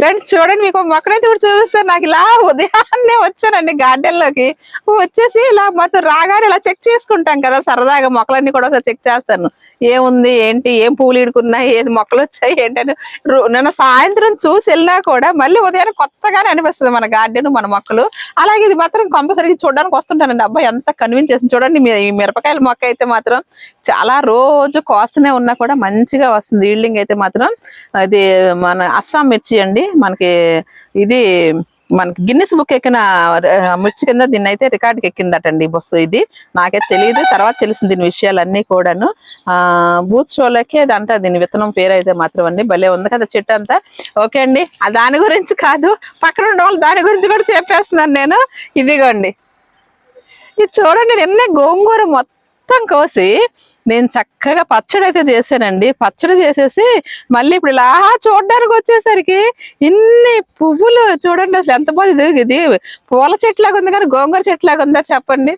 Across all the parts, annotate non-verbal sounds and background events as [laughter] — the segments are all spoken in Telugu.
ఫ్రెండ్స్ చూడండి మీకు మొక్కనైతే ఇప్పుడు చూపిస్తారు నాకు ఇలా ఉదయాన్నే వచ్చానండి గార్డెన్లోకి వచ్చేసి ఇలా మొత్తం రాగానే ఇలా చెక్ చేసుకుంటాం కదా సరదాగా మొక్కలన్నీ కూడా ఒకసారి చెక్ చేస్తాను. ఏముంది ఏంటి ఏం పూలు ఇడుకున్నాయి ఏది మొక్కలు వచ్చాయి ఏంటని రో- నిన్న సాయంత్రం చూసి వెళ్ళినా కూడా మళ్ళీ ఉదయాన్నే కొత్తగానే అనిపిస్తుంది మన గార్డెన్ మన మొక్కలు. అలాగే ఇది మాత్రం కంపల్సరీ చూడడానికి వస్తుంటానండి. అబ్బాయి ఎంత కన్విన్స్ చేసింది చూడండి ఈ మిరపకాయల మొక్క అయితే మాత్రం చాలా రోజు కోస్తూనే ఉన్నా కూడా మంచిగా వస్తుంది. ఈల్డింగ్ అయితే మాత్రం అది మన అస్సాం మిర్చి అండి. మనకి ఇది మనకి గిన్నిస్ బుక్ ఎక్కిన ఆ, మిర్చి కింద దీన్ని అయితే రికార్డుకి ఎక్కిందటండి వస్తు ఇది. నాకైతే తెలియదు తర్వాత తెలిసింది దీని విషయాలన్నీ కూడాను. బూత్ షోలకి అది అంటారు దీని విత్తనం పేరు అయితే మాత్రం అండి. భలే ఉంది కదా చెట్టు అంతా. ఓకే అండి ఆ దాని గురించి కాదు పక్కన ఉన్న వాళ్ళు దాని గురించి కూడా చెప్పేస్తున్నాను నేను. ఇదిగోండి. ఇది చూడండి నిన్నే గోంగూర మొత్తం మొత్తం కోసి నేను చక్కగా పచ్చడి అయితే చేశానండి. పచ్చడి చేసేసి మళ్ళీ ఇప్పుడు ఇలా చూడడానికి వచ్చేసరికి ఇన్ని పువ్వులు చూడండి అసలు ఎంత బాగుంది. ఇది ఇది పూల చెట్లాగా ఉంది కానీ గోంగూర చెట్లాగా ఉందా చెప్పండి?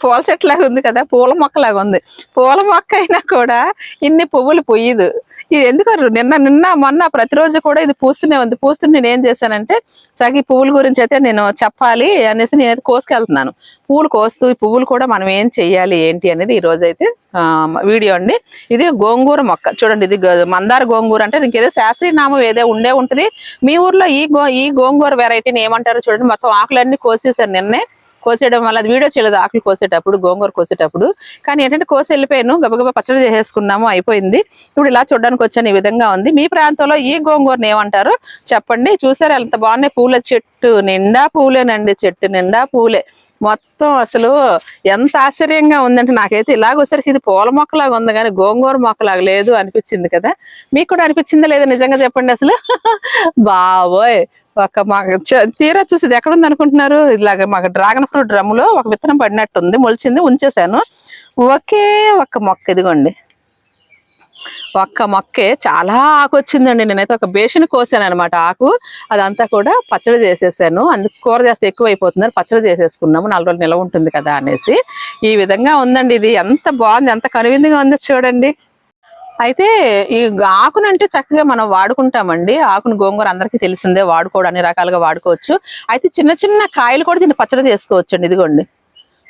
పూల చెట్లాగా ఉంది కదా పూల మొక్కలాగా ఉంది. పూల మొక్క అయినా కూడా ఇన్ని పువ్వులు పొయ్యదు. ఇది ఎందుకు నిన్న నిన్న మొన్న ప్రతిరోజు కూడా ఇది పూస్తూనే ఉంది. పూస్తుంటే నేను ఏం చేశానంటే చక్కగా ఈ పువ్వుల గురించి అయితే నేను చెప్పాలి అనేసి నేను అయితే కోసుకెళ్తున్నాను. పువ్వులు కోస్తూ ఈ పువ్వులు కూడా మనం ఏం చెయ్యాలి ఏంటి అనేది ఈ రోజు అయితే వీడియో అండి. ఇది గోంగూర మొక్క. చూడండి ఇది మందార గోంగూర అంటే ఇంకేదో శాస్త్రీయ నామం ఏదో ఉండే ఉంటుంది. మీ ఊర్లో ఈ గో ఈ గోంగూర వెరైటీని ఏమంటారో చూడండి. మొత్తం ఆకులన్నీ కోసేసాను నిన్నే. కోసేయడం వల్ల అది వీడియో చేయలేదు ఆకులు కోసేటప్పుడు గోంగూర కోసేటప్పుడు. కానీ ఏంటంటే కోసి వెళ్ళిపోయాను గబగబా పచ్చడి చేసేసుకున్నాము అయిపోయింది. ఇప్పుడు ఇలా చూడడానికి వచ్చాను ఈ విధంగా ఉంది. మీ ప్రాంతంలో ఈ గోంగూరని ఏమంటారు? చెప్పండి చూసారు ఎంత బాగున్నాయి పూల చెట్టు నిండా పూలేనండి చెట్టు నిండా పూలే. మొత్తం అసలు ఎంత ఆశ్చర్యంగా ఉందంటే నాకైతే ఇలాగోసరికి ఇది పూల మొక్కలాగా ఉంది కానీ గోంగూర మొక్కలాగా లేదు అనిపించింది కదా. మీకు కూడా అనిపించిందా లేదా? నిజంగా చెప్పండి అసలు. [laughs] బావోయ్ ఒక మాకు తీరా చూసి ఎక్కడ ఉంది అనుకుంటున్నారు ఇలాగ మాకు డ్రాగన్ ఫ్రూట్ డ్రమ్ములో ఒక విత్తనం పడినట్టుంది మొలిచింది ఉంచేసాను ఒకే ఒక్క మొక్క ఇదిగోండి. ఒక్క మొక్కే చాలా ఆకు వచ్చిందండి. నేనైతే ఒక బేషన్ కోసాను అనమాట ఆకు. అదంతా కూడా పచ్చడి చేసేసాను. అందుకు కూర చేస్తే ఎక్కువ అయిపోతుందని పచ్చడి చేసేసుకున్నాము. నాలుగు రోజులు నిలవ ఉంటుంది కదా అనేసి. ఈ విధంగా ఉందండి ఇది. ఎంత బాగుంది ఎంత కనువిందుగా ఉందో చూడండి. అయితే ఈ ఆకునంటే చక్కగా మనం వాడుకుంటామండి. ఆకును గోంగూర అందరికీ తెలిసిందే వాడుకోవడం అన్ని రకాలుగా వాడుకోవచ్చు. అయితే చిన్న చిన్న కాయలు కూడా దీన్ని పచ్చడి చేసుకోవచ్చు అండి ఇదిగోండి.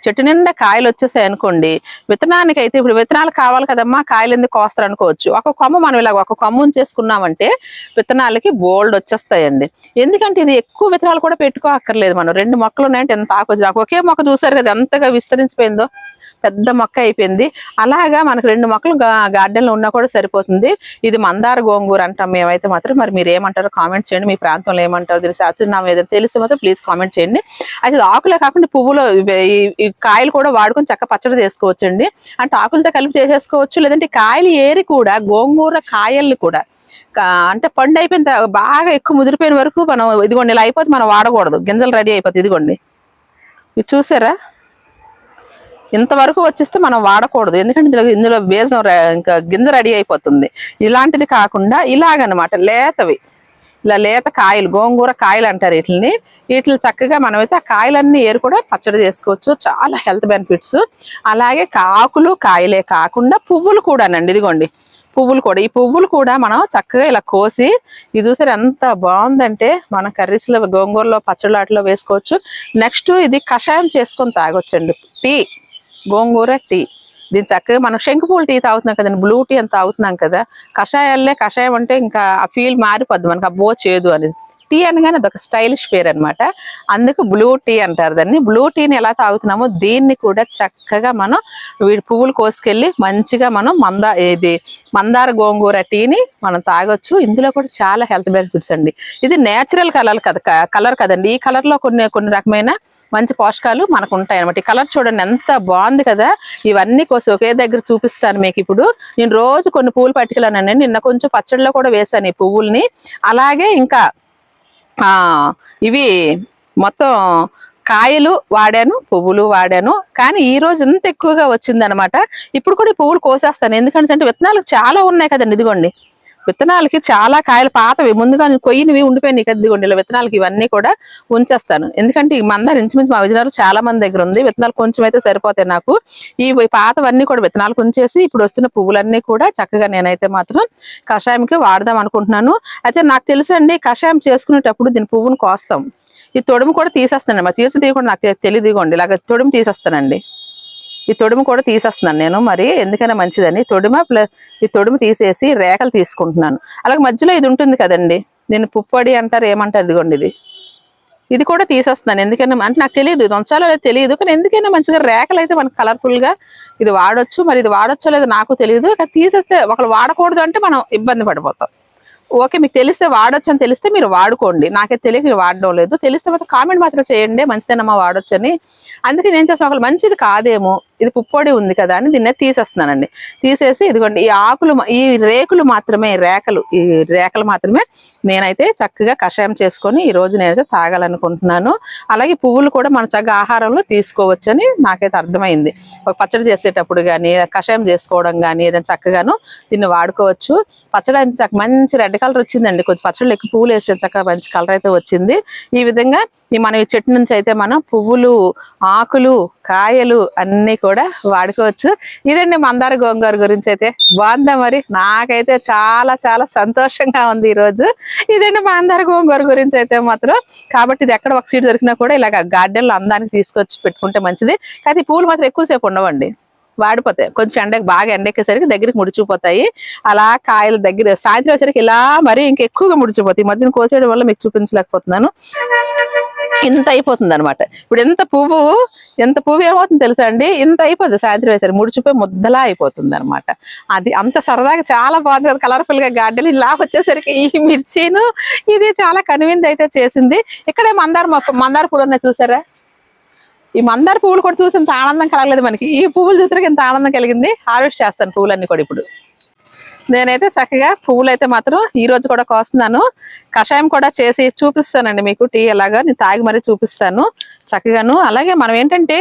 చెట్టు నిండా కాయలు వచ్చేసాయి అనుకోండి విత్తనానికి అయితే ఇప్పుడు విత్తనాలు కావాలి కదమ్మా కాయలు ఎందుకు కోస్తారు అనుకోవచ్చు. ఒక కొమ్మ మనం ఇలా ఒక కొమ్మ ఉంచేసుకున్నామంటే విత్తనాలకి బోల్డ్ వచ్చేస్తాయండి. ఎందుకంటే ఇది ఎక్కువ విత్తనాలు కూడా పెట్టుకోక్కర్లేదు మనం. రెండు మొక్కలు ఉన్నాయంటే ఎంత ఆకు నాకు ఒకే మొక్క చూసారు కదా ఎంతగా విస్తరించిపోయిందో. పెద్ద మొక్క అయిపోయింది. అలాగా మనకు రెండు మొక్కలు గార్డెన్లో ఉన్నా కూడా సరిపోతుంది. ఇది మందార గోంగూర అంటాం మేమైతే మాత్రం. మరి మీరు ఏమంటారో కామెంట్ చేయండి. మీ ప్రాంతంలో ఏమంటారు దీని శాస్త్రం ఏదైనా తెలిస్తే మాత్రం ప్లీజ్ కామెంట్ చేయండి. అయితే ఆకులే కాకుండా పువ్వులు ఈ కాయలు కూడా వాడుకొని చక్క పచ్చడి చేసుకోవచ్చండి. అంటే ఆకులతో కలిపి చేసేసుకోవచ్చు. లేదంటే కాయలు ఏరి కూడా గోంగూర కాయల్ని కూడా అంటే పండు అయిపోయిన తర్వాత బాగా ఎక్కువ ముదిరిపోయిన వరకు మనం ఇదిగోండి ఇలా అయిపోతే మనం వాడకూడదు. గింజలు రెడీ అయిపోతుంది ఇదిగోండి. ఇది చూసారా? ఇంతవరకు వచ్చేస్తే మనం వాడకూడదు. ఎందుకంటే ఇందులో ఇందులో బీజం ఇంకా గింజ రెడీ అయిపోతుంది. ఇలాంటిది కాకుండా ఇలాగనమాట. లేతవి. ఇలా లేత కాయలు గోంగూర కాయలు అంటారు వీటిని వీటిని చక్కగా మనమైతే ఆ కాయలన్నీ ఏరు కూడా పచ్చడి చేసుకోవచ్చు. చాలా హెల్త్ బెనిఫిట్స్. అలాగే కాకులు కాయలే కాకుండా పువ్వులు కూడానండి. ఇదిగోండి. పువ్వులు కూడా. ఈ పువ్వులు కూడా మనం చక్కగా ఇలా కోసి ఇది చూసారు ఎంత బాగుందంటే మన కర్రీస్లో గోంగూరలో పచ్చళ్ళాట్లో వేసుకోవచ్చు. నెక్స్ట్ ఇది కషాయం చేసుకొని తాగొచ్చండి. టీ. గోంగూర టీ. దీని చక్కగా మనం శంకుపూల టీ తాగుతున్నాం కదండి బ్లూ టీ అని తాగుతున్నాం కదా కషాయాలే కషాయం అంటే ఇంకా ఆ ఫీల్ మారిపోద్ది మనకి అబ్బో చేదు అనేది. టీ అనగానే అదొక స్టైలిష్ పేరు అనమాట అందుకు బ్లూ టీ అంటారు దాన్ని. బ్లూ టీని ఎలా తాగుతున్నామో దీన్ని కూడా చక్కగా మనం వీడి పువ్వులు కోసుకెళ్ళి మంచిగా మనం మందా ఇది మందార గోంగూర టీని మనం తాగొచ్చు. ఇందులో కూడా చాలా హెల్త్ బెనిఫిట్స్ అండి. ఇది నేచురల్ కలర్ కదా కలర్ కదండి. ఈ కలర్లో కొన్ని కొన్ని రకమైన మంచి పోషకాలు మనకు ఉంటాయి అనమాట ఈ కలర్ చూడండి ఎంత బాగుంది కదా. ఇవన్నీ కోసం ఒకే దగ్గర చూపిస్తాను మీకు ఇప్పుడు. నేను రోజు కొన్ని పువ్వులు పట్టుకెళ్ళానండి. నిన్న కొంచెం పచ్చడిలో కూడా వేసాను ఈ పువ్వుల్ని. అలాగే ఇంకా ఇవి మొత్తం కాయలు వాడాను పువ్వులు వాడాను. కానీ ఈ రోజు ఎంత ఎక్కువగా వచ్చింది అనమాట ఇప్పుడు కూడా ఈ పువ్వులు కోసేస్తాను. ఎందుకంటే విత్తనాలు చాలా ఉన్నాయి కదండి ఇదిగోండి. విత్తనాలకి చాలా కాయలు పాతవి. ముందుగా నేను కొయ్యినవి ఉండిపోయినాయి కద్దిగోండి ఇలా విత్తనాలకి ఇవన్నీ కూడా ఉంచేస్తాను. ఎందుకంటే ఈ మందార ఇంచుమించు మా విజయనగరం చాలా మంది దగ్గర ఉంది. విత్తనాలు కొంచెం అయితే సరిపోతాయి నాకు. ఈ పాతవన్నీ కూడా విత్తనాలు ఉంచేసి ఇప్పుడు వస్తున్న పువ్వులన్నీ కూడా చక్కగా నేనైతే మాత్రం కషాయంకి వాడదాం అనుకుంటున్నాను. అయితే నాకు తెలుసండి కషాయం చేసుకునేటప్పుడు దీని పువ్వును కోస్తాం. ఈ తొడుము కూడా తీసేస్తాను మరి తీసి తీయకుండా నాకు తెలియదు ఇగోండి ఇలాగ తొడుము తీసేస్తానండి. ఈ తొడుము కూడా తీసేస్తున్నాను నేను మరి ఎందుకైనా మంచిదని. తొడుమ ప్లస్ ఈ తొడుము తీసేసి రేఖలు తీసుకుంటున్నాను. అలాగే మధ్యలో ఇది ఉంటుంది కదండి. దీన్ని పుప్పొడి అంటారు ఏమంటారు ఇదిగోండి ఇది. ఇది కూడా తీసేస్తున్నాను. ఎందుకైనా అంటే నాకు తెలియదు ఇది ఉంచాలో తెలియదు. కానీ ఎందుకైనా మంచిగా రేఖలు అయితే మనకు కలర్ఫుల్గా ఇది వాడొచ్చు. మరి ఇది వాడొచ్చో లేదో నాకు తెలియదు. కానీ తీసేస్తే ఒకళ్ళు వాడకూడదు అంటే మనం ఇబ్బంది పడిపోతాం. ఓకే మీకు తెలిస్తే వాడొచ్చు అని తెలిస్తే మీరు వాడుకోండి. నాకే తెలియక వాడడం లేదు. తెలిస్తే మాత్రం కామెంట్ మాత్రం చేయండి. మంచిదేనమ్మా వాడొచ్చు అని అందుకే నేను చేస్తాను ఒకళ్ళు మంచిది కాదేమో. ఇది పుప్పొడి ఉంది కదా అని దీన్నే తీసేస్తున్నానండి. తీసేసి ఇదిగోండి ఈ ఆకులు ఈ రేకులు మాత్రమే రేకలు ఈ రేకలు మాత్రమే నేనైతే చక్కగా కషాయం చేసుకొని ఈ రోజు నేనైతే తాగాలనుకుంటున్నాను. అలాగే పువ్వులు కూడా మన చక్కగా ఆహారంలో తీసుకోవచ్చని నాకైతే అర్థమైంది. ఒక పచ్చడి చేసేటప్పుడు కానీ కషాయం చేసుకోవడం కానీ ఏదైనా చక్కగాను దీన్ని వాడుకోవచ్చు. పచ్చడి అయితే మంచి రెడ్ కలర్ వచ్చిందండి. కొంచెం పచ్చళ్ళు ఎక్కువ పువ్వులు వేసే చక్కగా మంచి కలర్ అయితే వచ్చింది. ఈ విధంగా ఈ మనం ఈ చెట్టు నుంచి అయితే మనం పువ్వులు ఆకులు కాయలు అన్నీ కూడా వాడుకోవచ్చు. ఇదండి మందార గోంగూర గురించి అయితే. బాగుందా మరి? నాకైతే చాలా చాలా సంతోషంగా ఉంది ఈ రోజు ఇదండి మందార గోంగూర గురించి అయితే మాత్రం. కాబట్టి ఇది ఎక్కడ ఒక సీడ్ దొరికినా కూడా ఇలాగ గార్డెన్లో అందానికి తీసుకొచ్చి పెట్టుకుంటే మంచిది. కానీ పూలు మాత్రం ఎక్కువసేపు ఉండవండి. వాడిపోతాయి. కొంచెం ఎండకి బాగా ఎండెక్కేసరికి దగ్గరికి ముడిచిపోతాయి. అలా కాయలు దగ్గర సాయంత్రం వచ్చేసరికి ఇలా మరీ ఇంకెక్కువగా ముడిచిపోతాయి. ఈ మధ్యన కోసేయడం వల్ల మీకు చూపించలేకపోతున్నాను. ఇంత అయిపోతుంది అనమాట ఇప్పుడు ఎంత పువ్వు ఎంత పువ్వు ఏమవుతుంది తెలుసా అండి? ఇంత అయిపోతుంది సాయంత్రం వేసరికి ముడిచిపోయి ముద్దలా అయిపోతుంది అనమాట అది అంత సరదాగా చాలా బాగుంది కదా కలర్ఫుల్గా గార్డెన్ ఇలా వచ్చేసరికి ఈ మిర్చిను ఇది చాలా కనువింది అయితే చేసింది. ఇక్కడే మందార మందార పూలు ఉన్నాయి చూసారా? ఈ మందార పువ్వులు కూడా చూసి ఇంత ఆనందం కలగలేదు మనకి. ఈ పువ్వులు చూసినాక ఇంత ఆనందం కలిగింది. హార్వెస్ట్ చేస్తాను పువ్వులన్నీ కూడా ఇప్పుడు. నేనైతే చక్కగా పువ్వులు అయితే మాత్రం ఈ రోజు కూడా కోస్తున్నాను. కషాయం కూడా చేసి చూపిస్తానండి మీకు. టీ ఎలాగా నేను తాగి మరీ చూపిస్తాను. చక్కగాను. అలాగే మనం ఏంటంటే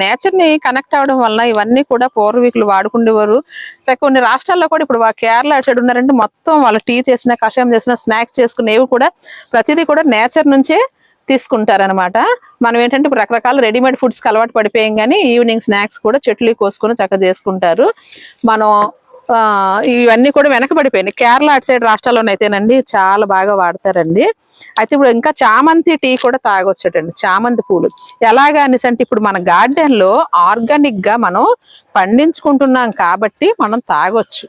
నేచర్ని కనెక్ట్ అవ్వడం వల్ల ఇవన్నీ కూడా పూర్వీకులు వాడుకుండేవారు. చక్కగా కొన్ని రాష్ట్రాల్లో కూడా ఇప్పుడు కేరళ అటు సైడ్ ఉన్నారంటే మొత్తం వాళ్ళు టీ చేసిన కషాయం చేసిన స్నాక్స్ చేసుకునేవి కూడా ప్రతిదీ కూడా నేచర్ నుంచే తీసుకుంటారనమాట మనం ఏంటంటే ఇప్పుడు రకరకాల రెడీమేడ్ ఫుడ్స్కి అలవాటు పడిపోయాం కానీ ఈవినింగ్ స్నాక్స్ కూడా చెట్లు కోసుకొని చక్కగా చేసుకుంటారు. మనం ఇవన్నీ కూడా వెనకబడిపోయినాయి. కేరళ అటు సైడ్ రాష్ట్రాల్లోనైతేనండి చాలా బాగా వాడతారండి. అయితే ఇప్పుడు ఇంకా చామంతి టీ కూడా తాగొచ్చటండి చామంతి పూలు. ఎలాగా అనేసి అంటే ఇప్పుడు మన గార్డెన్లో ఆర్గానిక్గా మనం పండించుకుంటున్నాం కాబట్టి మనం తాగొచ్చు.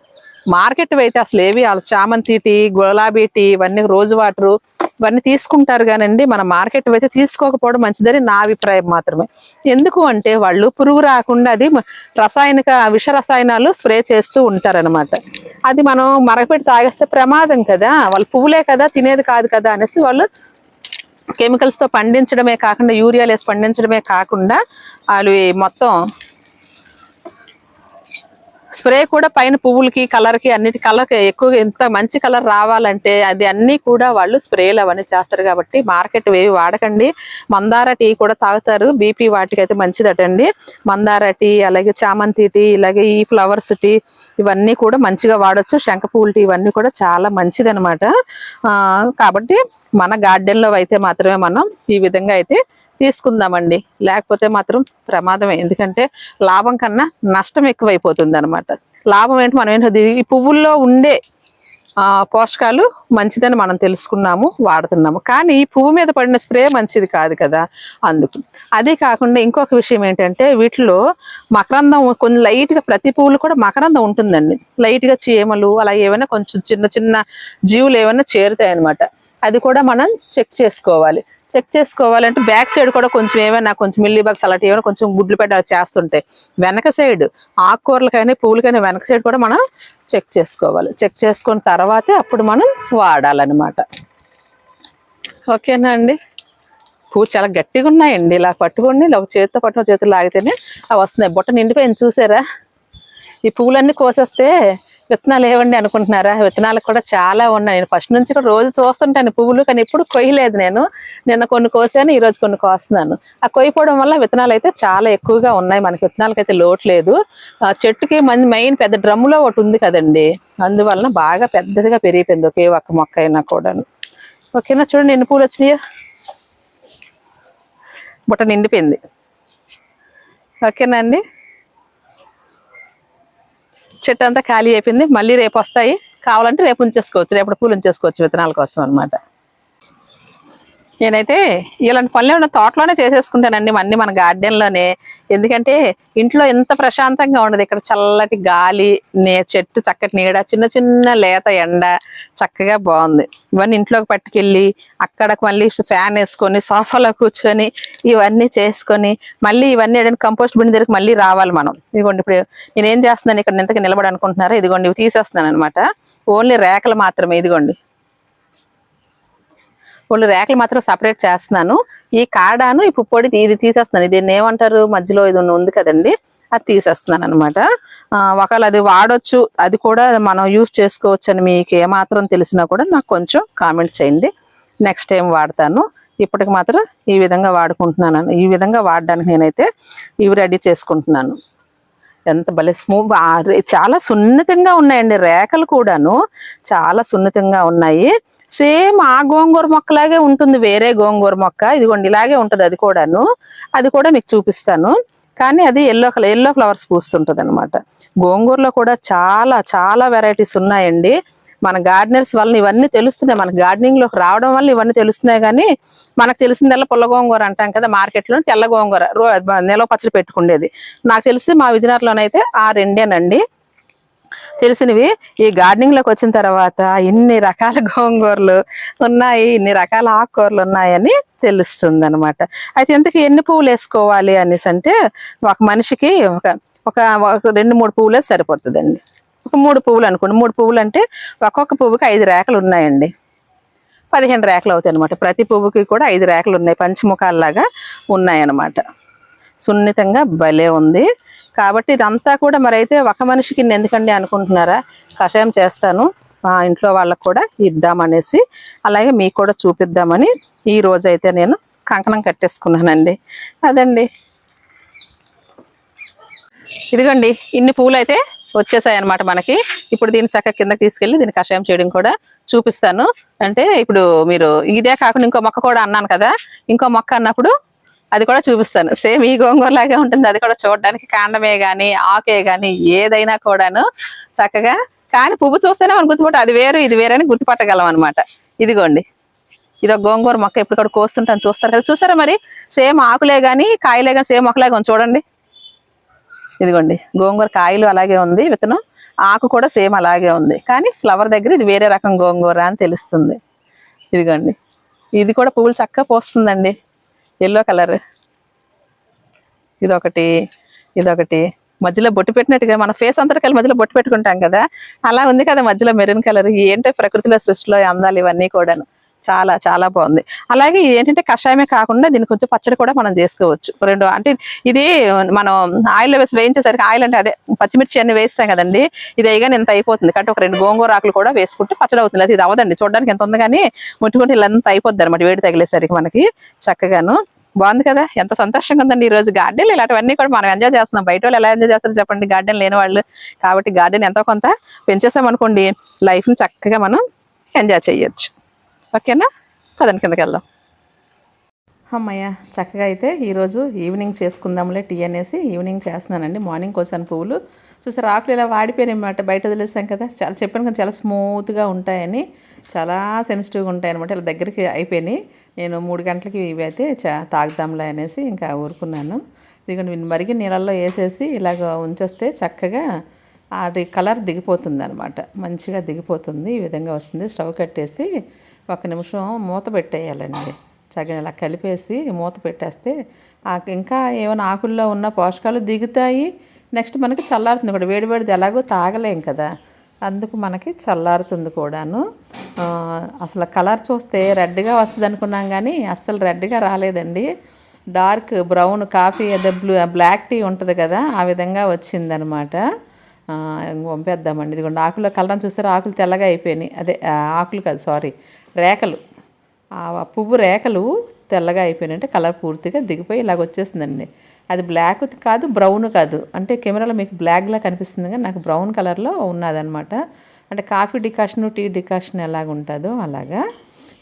మార్కెట్ అయితే అసలు ఏవి అసలు చామంతి టీ గులాబీ టీ ఇవన్నీ రోజు వాటర్ ఇవన్నీ తీసుకుంటారు కానండి. మన మార్కెట్ అయితే తీసుకోకపోవడం మంచిదని నా అభిప్రాయం మాత్రమే. ఎందుకు అంటే వాళ్ళు పురుగు రాకుండా అది రసాయనిక విష రసాయనాలు స్ప్రే చేస్తూ ఉంటారనమాట అది మనం మరగపెట్టి తాగేస్తే ప్రమాదం కదా. వాళ్ళు పువ్వులే కదా తినేది కాదు కదా అనేసి వాళ్ళు కెమికల్స్తో పండించడమే కాకుండా యూరియాలు వేసి పండించడమే కాకుండా వాళ్ళు మొత్తం స్ప్రే కూడా పైన పువ్వులకి కలర్కి అన్నిటి కలర్ ఎక్కువగా ఎంత మంచి కలర్ రావాలంటే అది అన్నీ కూడా వాళ్ళు స్ప్రేలు అవన్నీ చేస్తారు కాబట్టి మార్కెట్ వేవి వాడకండి. మందార టీ కూడా తాగుతారు. బీపీ వాటికి అయితే మంచిదటండి. మందార టీ అలాగే చామంతి టీ ఇలాగే ఈ ఫ్లవర్స్ టీ ఇవన్నీ కూడా మంచిగా వాడొచ్చు. శంఖ పువ్వుల టీ ఇవన్నీ కూడా చాలా మంచిది అనమాట కాబట్టి మన గార్డెన్లో అయితే మాత్రమే మనం ఈ విధంగా అయితే తీసుకుందామండి. లేకపోతే మాత్రం ప్రమాదమే. ఎందుకంటే లాభం కన్నా నష్టం ఎక్కువైపోతుంది అనమాట లాభం ఏంటి? మనం ఏంటో? ఈ పువ్వుల్లో ఉండే పోషకాలు మంచిదని మనం తెలుసుకున్నాము వాడుతున్నాము. కానీ ఈ పువ్వు మీద పడిన స్ప్రే మంచిది కాదు కదా అందుకు. అదే కాకుండా ఇంకొక విషయం ఏంటంటే వీటిలో మకరందం కొన్ని లైట్గా ప్రతి పువ్వులు కూడా మకరందం ఉంటుందండి. లైట్గా చీమలు అలా ఏమైనా కొంచెం చిన్న చిన్న జీవులు ఏమైనా చేరుతాయి అనమాట అది కూడా మనం చెక్ చేసుకోవాలి. చెక్ చేసుకోవాలంటే బ్యాక్ సైడ్ కూడా కొంచెం ఏమైనా కొంచెం మిల్లీ బాక్స్ అలాంటి ఏమైనా కొంచెం గుడ్లు పెట్ట చేస్తుంటాయి. వెనక సైడ్ ఆకుకూరలకైనా పువ్వులకైనా వెనక సైడ్ కూడా మనం చెక్ చేసుకోవాలి. చెక్ చేసుకున్న తర్వాతే అప్పుడు మనం వాడాలన్నమాట. ఓకేనా అండి? పువ్వు చాలా గట్టిగా ఉన్నాయండి. ఇలా పట్టుకోండి ఇలా ఒక చేతితో పట్టుకున్న చేతులు లాగితేనే అవి వస్తున్నాయి. బుట్ట నిండిపోయింది చూసారా? ఈ పువ్వులన్నీ కోసేస్తే విత్తనాలు ఏవండి అనుకుంటున్నారా? విత్తనాలు కూడా చాలా ఉన్నాయి. నేను ఫస్ట్ నుంచి కూడా రోజు చూస్తుంటాను పువ్వులు కానీ ఎప్పుడు కొయ్యలేదు నేను. నిన్న కొన్ని కోసాను ఈ రోజు కొన్ని కోస్తున్నాను. ఆ కొయ్యిపోవడం వల్ల విత్తనాలు అయితే చాలా ఎక్కువగా ఉన్నాయి. మనకి విత్తనాలకైతే లోటు లేదు. ఆ చెట్టుకి మంది మెయిన్ పెద్ద డ్రమ్ములో ఒకటి ఉంది కదండి. అందువలన బాగా పెద్దదిగా పెరిగిపోయింది ఒకే ఒక్క మొక్క అయినా కూడాను. ఓకేనా? చూడండి ఎన్ని పూలు వచ్చినాయో. బుట్ట నిండిపోయింది. ఓకేనా అండి? చెట్టు అంతా ఖాళీ అయిపోయింది. మళ్ళీ రేపు వస్తాయి. కావాలంటే రేపు ఉంచేసుకోవచ్చు. రేపు పూలు ఉంచేసుకోవచ్చు విత్తనాల కోసం అన్నమాట. నేనైతే ఇలాంటి పనులు ఏమైనా తోటలోనే చేసేసుకుంటానండి అన్ని మన గార్డెన్లోనే. ఎందుకంటే ఇంట్లో ఎంత ప్రశాంతంగా ఉండదు. ఇక్కడ చల్లటి గాలి నే చెట్టు చక్కటి నీడ చిన్న చిన్న లేత ఎండ చక్కగా బాగుంది. ఇవన్నీ ఇంట్లోకి పట్టుకెళ్ళి అక్కడ మళ్ళీ ఫ్యాన్ వేసుకొని సోఫాలో కూర్చొని ఇవన్నీ చేసుకొని మళ్ళీ ఇవన్నీ కంపోస్ట్ బిన్ దగ్గరికి మళ్ళీ రావాలి మనం. ఇదిగోండి ఇప్పుడు నేనేం చేస్తున్నాను ఇక్కడ ఇంతకు నిలబడి అనుకుంటున్నారా ఇదిగోండి ఇవి తీసేస్తున్నాను అనమాట ఓన్లీ రేఖలు మాత్రమే ఇదిగోండి. కొన్ని రేకలు మాత్రం సపరేట్ చేస్తున్నాను. ఈ కాడాను ఈ పుప్పొడి ఇది తీసేస్తున్నాను. దీన్ని ఏమంటారు మధ్యలో ఇది ఉంది కదండి. అది తీసేస్తున్నాను అనమాట ఒకవేళ అది వాడొచ్చు అది కూడా మనం యూజ్ చేసుకోవచ్చు అని మీకు ఏమాత్రం తెలిసినా కూడా నాకు కొంచెం కామెంట్ చేయండి. నెక్స్ట్ టైం వాడతాను. ఇప్పటికి మాత్రం ఈ విధంగా వాడుకుంటున్నాను. ఈ విధంగా వాడడానికి నేనైతే ఇవి రెడీ చేసుకుంటున్నాను. ఎంత భలే స్మూత్ చాలా సున్నితంగా ఉన్నాయండి రేఖలు కూడాను. చాలా సున్నితంగా ఉన్నాయి. సేమ్ ఆ గోంగూర మొక్కలాగే ఉంటుంది వేరే గోంగూర మొక్క. ఇదిగోండి ఇలాగే ఉంటుంది అది కూడాను. అది కూడా మీకు చూపిస్తాను. కానీ అది ఎల్లో కలర్ ఎల్లో ఫ్లవర్స్ పూస్తుంటుంది అనమాట గోంగూరలో కూడా చాలా చాలా వెరైటీస్ ఉన్నాయండి. మన గార్డెనర్స్ వల్ల ఇవన్నీ తెలుస్తున్నాయి. మన గార్డెనింగ్లోకి రావడం వల్ల ఇవన్నీ తెలుస్తున్నాయి కానీ మనకు తెలిసిందల్లా పుల్ల గోంగూర అంటాం కదా మార్కెట్లో తెల్ల గోంగూర రో నిలవ పచ్చడి పెట్టుకుండేది. నాకు తెలిసి మా విజయనగరంలోనైతే ఆ రెండేనండి. తెలిసినవి ఈ గార్డెనింగ్లోకి వచ్చిన తర్వాత ఇన్ని రకాల గోంగూరలు ఉన్నాయి ఇన్ని రకాల ఆకుకూరలు ఉన్నాయని తెలుస్తుంది అనమాట అయితే ఇంతకీ ఎన్ని పువ్వులు వేసుకోవాలి అనేసి అంటే ఒక మనిషికి ఒక ఒక ఒక రెండు మూడు పువ్వులే సరిపోతుందండి. ఒక మూడు పువ్వులు అనుకోండి. మూడు పువ్వులు అంటే ఒక్కొక్క పువ్వుకి ఐదు రేఖలు ఉన్నాయండి. పదిహేను రేఖలు అవుతాయి అనమాట ప్రతి పువ్వుకి కూడా ఐదు రేఖలు ఉన్నాయి. పంచముఖాల్లాగా ఉన్నాయన్నమాట. సున్నితంగా భలే ఉంది. కాబట్టి ఇదంతా కూడా మరైతే ఒక మనిషికి ఎందుకండి అనుకుంటున్నారా? కషాయం చేస్తాను. మా ఇంట్లో వాళ్ళకు కూడా ఇద్దామనేసి అలాగే మీకు కూడా చూపిద్దామని ఈ రోజు అయితే నేను కంకణం కట్టేసుకున్నానండి. అదండి. ఇదిగండి. ఇన్ని పూలు అయితే వచ్చేసాయి అనమాట మనకి. ఇప్పుడు దీన్ని చక్కగా కిందకి తీసుకెళ్ళి దీన్ని కషాయం చేయడం కూడా చూపిస్తాను. అంటే ఇప్పుడు మీరు ఇదే కాకుండా ఇంకో మొక్క కూడా అన్నాను కదా ఇంకో మొక్క అన్నప్పుడు అది కూడా చూపిస్తాను. సేమ్ ఈ గోంగూరలాగే ఉంటుంది. అది కూడా చూడడానికి కాండమే గాని ఆకే గాని ఏదైనా కూడాను చక్కగా. కానీ పువ్వు చూస్తేనే మనం గుర్తుపట్ట అది వేరు ఇది వేరే అని గుర్తుపట్టగలం అనమాట ఇదిగోండి. ఇది ఒక గోంగూర మొక్క ఎప్పుడు కూడా కోస్తుంటాను. చూస్తారు కదా చూసారా మరి? సేమ్ ఆకులే గాని కాయలే గాని సేమ్ మొక్కలాగా ఉంది. చూడండి. ఇదిగోండి గోంగూర కాయలు అలాగే ఉంది విత్తనం ఆకు కూడా సేమ్ అలాగే ఉంది. కానీ ఫ్లవర్ దగ్గర ఇది వేరే రకం గోంగూర అని తెలుస్తుంది. ఇదిగోండి ఇది కూడా పువ్వులు చక్కగా పోస్తుందండి. Yellow colour. ఇదొకటి ఇదొకటి. మధ్యలో బొట్టు పెట్టినట్టుగా మన ఫేస్ అంతటా కలిసి మధ్యలో బొట్టు పెట్టుకుంటాం కదా. అలా ఉంది కదా మధ్యలో మెరూన్ కలర్. ఏంటో ప్రకృతిలో సృష్టిలో అందాలి అందాలు ఇవన్నీ కూడాను. చాలా చాలా బాగుంది. అలాగే ఇది ఏంటంటే కషాయమే కాకుండా దీనికి కొంచెం పచ్చడి కూడా మనం చేసుకోవచ్చు. రెండు అంటే ఇది మనం ఆయిల్ వేసి వేయించేసరికి ఆయిల్ అంటే అదే పచ్చిమిర్చి అన్ని వేస్తాం కదండి. ఇది వేయగానే ఇంత అయిపోతుంది? కాబట్టి ఒక రెండు గోంగూర ఆకులు కూడా వేసుకుంటే పచ్చడి అవుతుంది. అది ఇది అవదండి చూడడానికి ఎంత ఉంది కానీ ముట్టుకుంటే ఇలా అంత అయిపోద్ది అనమాట వేడి తగిలేసరికి మనకి చక్కగాను. బాగుంది కదా? ఎంత సంతోషంగా ఉందండి ఈ రోజు గార్డెన్. ఇలాంటివన్నీ కూడా మనం ఎంజాయ్ చేస్తున్నాం. బయట వాళ్ళు ఎలా ఎంజాయ్ చేస్తారో చెప్పండి? గార్డెన్ లేని వాళ్ళు. కాబట్టి గార్డెన్ ఎంతో కొంత పెంచేసాం అనుకోండి లైఫ్ని చక్కగా మనం ఎంజాయ్ చేయొచ్చు. ఓకేనా? పదండి కిందకి వెళ్దాం అమ్మయ్య చక్కగా అయితే ఈరోజు ఈవినింగ్ చేసుకుందాంలే టీ అనేసి ఈవినింగ్ చేస్తున్నానండి. మార్నింగ్ కోసాను పువ్వులు. చూసారు ఆకులు ఇలా వాడిపోయినాయి బయట వదిలేసాం కదా. చాలా చెప్పాను కదా చాలా స్మూత్గా ఉంటాయని. చాలా సెన్సిటివ్గా ఉంటాయన్నమాట. ఇలా దగ్గరికి అయిపోయినాయి. నేను మూడు గంటలకి ఇవి అయితే చా తాగుదాంలే అనేసి ఇంకా ఊరుకున్నాను. ఇదిగోండి మరిగి నీళ్ళల్లో వేసేసి ఇలాగ ఉంచేస్తే చక్కగా అది కలర్ దిగిపోతుంది అనమాట మంచిగా దిగిపోతుంది. ఈ విధంగా వస్తుంది. స్టవ్ కట్టేసి ఒక నిమిషం మూత పెట్టేయాలండి. చక్కగా ఇలా కలిపేసి మూత పెట్టేస్తే ఆ ఇంకా ఏమైనా ఆకుల్లో ఉన్న పోషకాలు దిగుతాయి. నెక్స్ట్ మనకి చల్లారుతుంది కూడా. వేడివేడిది ఎలాగో తాగలేం కదా. అందుకు మనకి చల్లారుతుంది కూడాను. అసలు కలర్ చూస్తే రెడ్గా వస్తుంది అనుకున్నాం కానీ అస్సలు రెడ్గా రాలేదండి. డార్క్ బ్రౌన్ కాఫీ అదే బ్లూ బ్లాక్ టీ ఉంటుంది కదా. ఆ విధంగా వచ్చిందనమాట పంపేద్దామండి. ఇదిగోండి ఆకులో కలరం చూస్తారా ఆకులు తెల్లగా అయిపోయినాయి. అదే ఆకులు కాదు సారీ రేఖలు. ఆ పువ్వు రేఖలు తెల్లగా అయిపోయినాయి అంటే కలర్ పూర్తిగా దిగిపోయి ఇలాగ వచ్చేసిందండి అది బ్లాక్ కాదు బ్రౌన్ కాదు. అంటే కెమెరాలో మీకు బ్లాక్లా కనిపిస్తుంది కానీ నాకు బ్రౌన్ కలర్లో ఉన్నదనమాట అంటే కాఫీ డికాషన్ టీ డికాషన్ ఎలాగ ఉంటుందో అలాగా.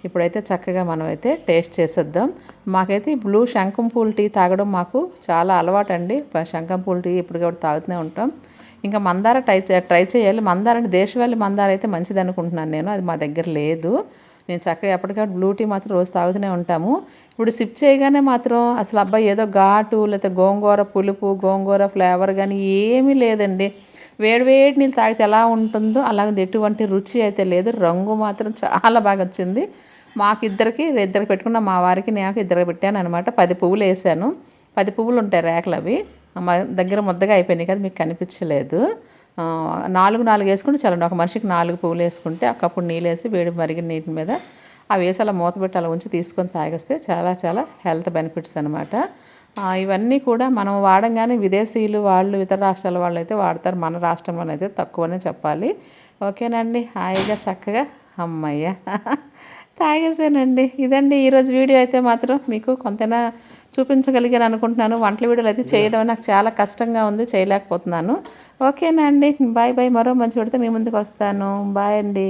ఇప్పుడైతే చక్కగా మనమైతే టేస్ట్ చేసేద్దాం. మాకైతే ఈ బ్లూ శంఖం పూల టీ తాగడం మాకు చాలా అలవాటు అండి శంఖం పూల టీ ఎప్పటికప్పుడు తాగుతూనే ఉంటాం. ఇంకా మందార ట్రై ట్రై చేయాలి. మందార అంటే దేశవాళి మందార అయితే మంచిది అనుకుంటున్నాను నేను. అది మా దగ్గర లేదు. నేను చక్కగా ఎప్పటికప్పుడు బ్లూ టీ మాత్రం రోజు తాగుతూనే ఉంటాము. ఇప్పుడు సిప్ చేయగానే మాత్రం అసలు అబ్బాయి ఏదో ఘాటు లేకపోతే గోంగూర పులుపు గోంగూర ఫ్లేవర్ కానీ ఏమీ లేదండి. వేడివేడి నీళ్ళు తాగితే ఎలా ఉంటుందో అలాగే ఎటువంటి రుచి అయితే లేదు. రంగు మాత్రం చాలా బాగా వచ్చింది. మాకు ఇద్దరికి ఇద్దరికి పెట్టుకున్న మా వారికి నాకు ఇద్దరికి పెట్టాను అనమాట పది పువ్వులు వేసాను. పది పువ్వులు ఉంటాయి రేకలు అవి దగ్గర ముద్దగా అయిపోయినాయి కదా మీకు కనిపించలేదు. నాలుగు నాలుగు వేసుకుంటే చాలండి. ఒక మనిషికి నాలుగు పువ్వులు వేసుకుంటే అక్కడప్పుడు నీళ్ళు వేసి వేడి మరిగిన నీటి మీద అవి వేసి అలా మూత పెట్టి అలా ఉంచి తీసుకొని తాగేస్తే చాలా చాలా హెల్త్ బెనిఫిట్స్ అనమాట ఇవన్నీ కూడా మనం వాడంగానే విదేశీయులు వాళ్ళు ఇతర రాష్ట్రాల వాళ్ళు అయితే వాడతారు. మన రాష్ట్రంలోనైతే తక్కువనే చెప్పాలి. ఓకేనండి. హాయిగా చక్కగా అమ్మయ్య. తాగేసానండి. ఇదండి ఈరోజు వీడియో అయితే మాత్రం మీకు కొంతైనా చూపించగలిగాను అనుకుంటున్నాను. వంటల వీడియోలు అయితే చేయడం నాకు చాలా కష్టంగా ఉంది చేయలేకపోతున్నాను. ఓకేనా అండి బాయ్ బాయ్ మరో మంచి పెడితే మీ ముందుకు వస్తాను. బాయ్ అండి.